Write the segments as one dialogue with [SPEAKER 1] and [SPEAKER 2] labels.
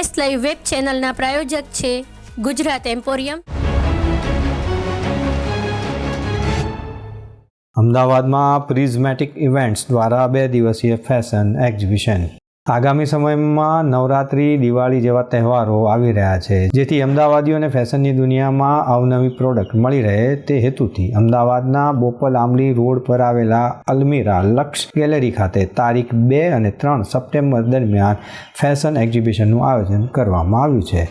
[SPEAKER 1] S live web ચેનલના પ્રાયોજક છે Gujarat emporium.
[SPEAKER 2] અમદાવાદમાં પ્રિઝમેટિક ઇવેન્ટ્સ દ્વારા બે દિવસીય ફેશન એક્ઝિબિશન આગામી સમયમાં નવરાત્રી દિવાળી જેવા તહેવારો આવી રહ્યા છે જેથી અમદાવાદીઓને ફેશનની દુનિયામાં અવનવી પ્રોડક્ટ મળી રહે તે હેતુથી અમદાવાદના બોપલ આંબલી રોડ પર આવેલા અલ્મીરા લક્ષ ગેલેરી ખાતે તારીખ બે અને ત્રણ સપ્ટેમ્બર દરમિયાન ફેશન એક્ઝિબિશનનું આયોજન કરવામાં આવ્યું છે.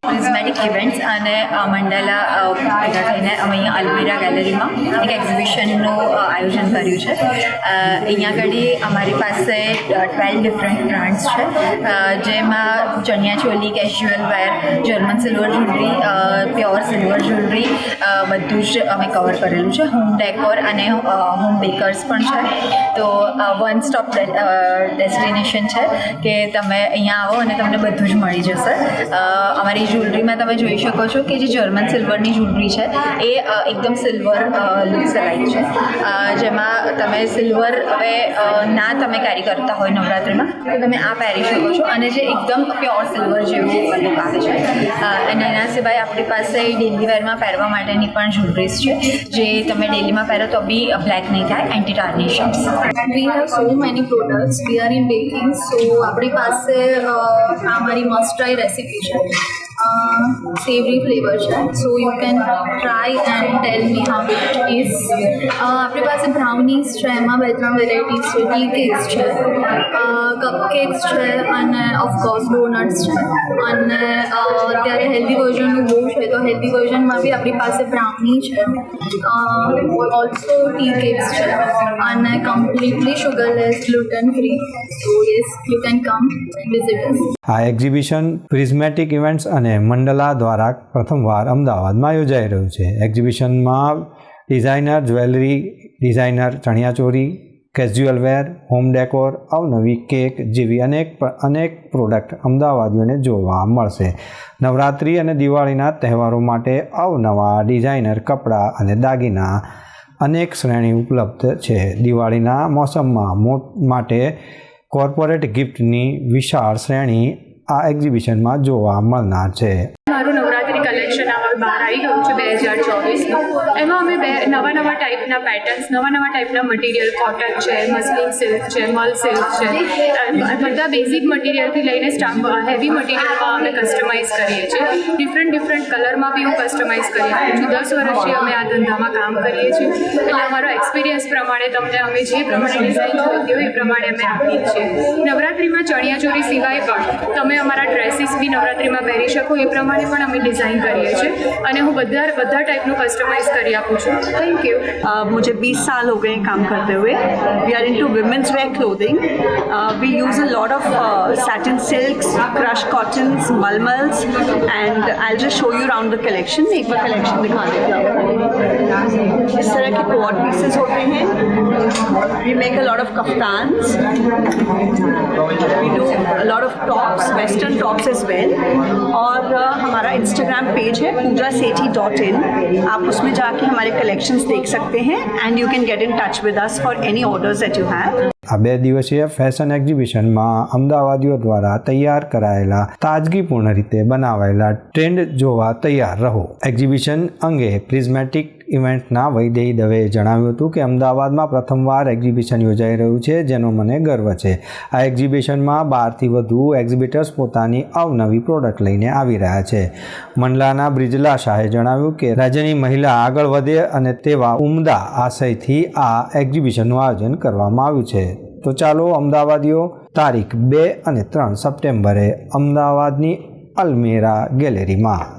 [SPEAKER 3] ઇવેન્ટ્સ અને અ, ભેગા થઈને અમે અહીંયા અલમીરા ગેલેરીમાં એક એક્ઝિબિશનનું આયોજન કર્યું છે. અહીંયા આગળ અમારી પાસે ટ્વેલ્વ ડિફરન્ટ બ્રાન્ડ્સ છે. જેમાં chaniya choli casual wear German silver jewellery pure silver jewellery બધું જ અમે કવર કરેલું છે. હોમ ડેકોર અને હોમ બેકર્સ પણ છે. તો વન સ્ટોપ ડેસ્ટિનેશન છે કે તમે અહીંયા આવો અને તમને બધું જ મળી જશે. અમારી જ્વેલરીમાં તમે જોઈ શકો છો કે જે જર્મન સિલ્વરની જ્વેલરી છે, એ એકદમ સિલ્વર લુક્સ લાઈક છે. તમે સિલ્વર હવે ના તમે કેરી કરતા હોય નવરાત્રિમાં, તો તમે આ પહેરી શકો છો. અને જે એકદમ પ્યોર સિલ્વર જેવું લુક આવે છે. અને એના સિવાય આપણી પાસે ડેલી વેરમાં પહેરવા માટેની પણ જ્વેલરીઝ છે. જે તમે ડેલીમાં પહેરો તો બી બ્લેક નહીં થાય anti tarnish
[SPEAKER 4] we have so many products we are in baking so આપણી પાસે આ મારી મસ્ટ ટ્રાય રેસીપી છે. સેવરી ફ્લેવર છે. So you can try and tell me how it is આપણી પાસે બ્રાઉનીઝ છે, એમાં બે ત્રણ વેરાયટીઝ છે ટી કેક્સ છે કપ કેક્સ છે અને ઓફકોર્સ ડોનટ્સ છે. અને અત્યારે હેલ્ધી વર્ઝનનું બહુ છે, તો હેલ્ધી વર્ઝનમાં બી આપણી પાસે બ્રાઉની છે ઓલ્સો ટી કેક્સ છે અને completely sugarless gluten free so yes you can come visit
[SPEAKER 2] આ એક્ઝિબિશન પ્રિઝમેટિક ઇવેન્ટ્સ અને મંડલા દ્વારા પ્રથમવાર અમદાવાદમાં યોજાઈ રહ્યું છે. એક્ઝિબિશનમાં designer, jewellery designer, ચણિયાચોરી, casual wear, home decor, અવનવી કેક જેવી અનેક અનેક પ્રોડક્ટ અમદાવાદીઓને જોવા મળશે. નવરાત્રિ અને દિવાળીના તહેવારો માટે અવનવા ડિઝાઇનર કપડાં અને દાગીના અનેક શ્રેણી ઉપલબ્ધ છે. દિવાળીના મોસમમાં માટે કોર્પોરેટ ગિફ્ટની વિશાળ શ્રેણી આ એક્ઝિબિશનમાં જોવા મળનાર છે.
[SPEAKER 5] મારું નવરાત્રી કલેક્શન બહાર આવી ગયું છે બે હજાર ચોવીસનું. એમાં અમે બે નવા નવા ટાઈપના પેટર્ન્સ નવા નવા ટાઈપના મટીરિયલ કોટન છે મસ્લિન સિલ્ક છે મલ સિલ્ક છે બધા બેઝિક મટીરિયલથી લઈને સ્ટાફ હેવી મટીરિયલમાં અમે કસ્ટમાઇઝ કરીએ છીએ. ડિફરન્ટ ડિફરન્ટ કલરમાં બી હું કસ્ટમાઇઝ કરી આપું છું દસ વર્ષથી અમે આ ધંધામાં કામ કરીએ છીએ. એટલે અમારો એક્સપિરિયન્સ પ્રમાણે તમને અમે જે પ્રમાણે ડિઝાઇન જોઈતી હોય એ પ્રમાણે અમે આપીએ છીએ. નવરાત્રિમાં ચણિયાચોળી સિવાય પણ તમે અમારા ડ્રેસીસ બી નવરાત્રિમાં પહેરી શકો. એ પ્રમાણે પણ અમે ડિઝાઇન કરીએ છીએ. અને હું બધા બધા ટાઈપનું કસ્ટમાઇઝ કરી આપું છું થેન્ક યુ
[SPEAKER 6] अ, मुझे 20 साल हो गए हैं काम करते हुए we are into women's wear clothing we use a lot of satin silks crush cottons mulmuls and I just show you round the collection एक बार कलेक्शन दिखा देती हूँ आपको इस तरह के कोट पीसेस होते हैं we make a lot of kaftans we do a lot of tops western tops as well और uh, हमारा इंस्टाग्राम पेज है पूजा सेठी डॉट इन आप उसमें जाके हमारे कलेक्शंस देख सकते हैं and you can get in touch with us for any orders that you have
[SPEAKER 2] આ બે દિવસીય ફેશન એક્ઝિબિશનમાં અમદાવાદીઓ દ્વારા તૈયાર કરાયેલા તાજગીપૂર્ણ રીતે બનાવાયેલા ટ્રેન્ડ જોવા તૈયાર રહો એક્ઝિબિશન અંગે પ્રિઝમેટિક ઇવેન્ટના વૈદેહી દવેએ જણાવ્યું હતું કે અમદાવાદમાં પ્રથમવાર એક્ઝિબિશન યોજાઈ રહ્યું છે, જેનો મને ગર્વ છે. આ એક્ઝિબિશનમાં બારથી વધુ એક્ઝિબિટર્સ પોતાની અવનવી પ્રોડક્ટ લઈને આવી રહ્યા છે. મંડલાના બ્રિજલા શાહે જણાવ્યું કે, રાજ્યની મહિલા આગળ વધે અને તેવા ઉમદા આશયથી આ એક્ઝિબિશનનું આયોજન કરવામાં આવ્યું છે. તો ચાલો, અમદાવાદીઓ, તારીખ બે અને ત્રણ સપ્ટેમ્બરે અમદાવાદની અલમેરા ગેલેરીમાં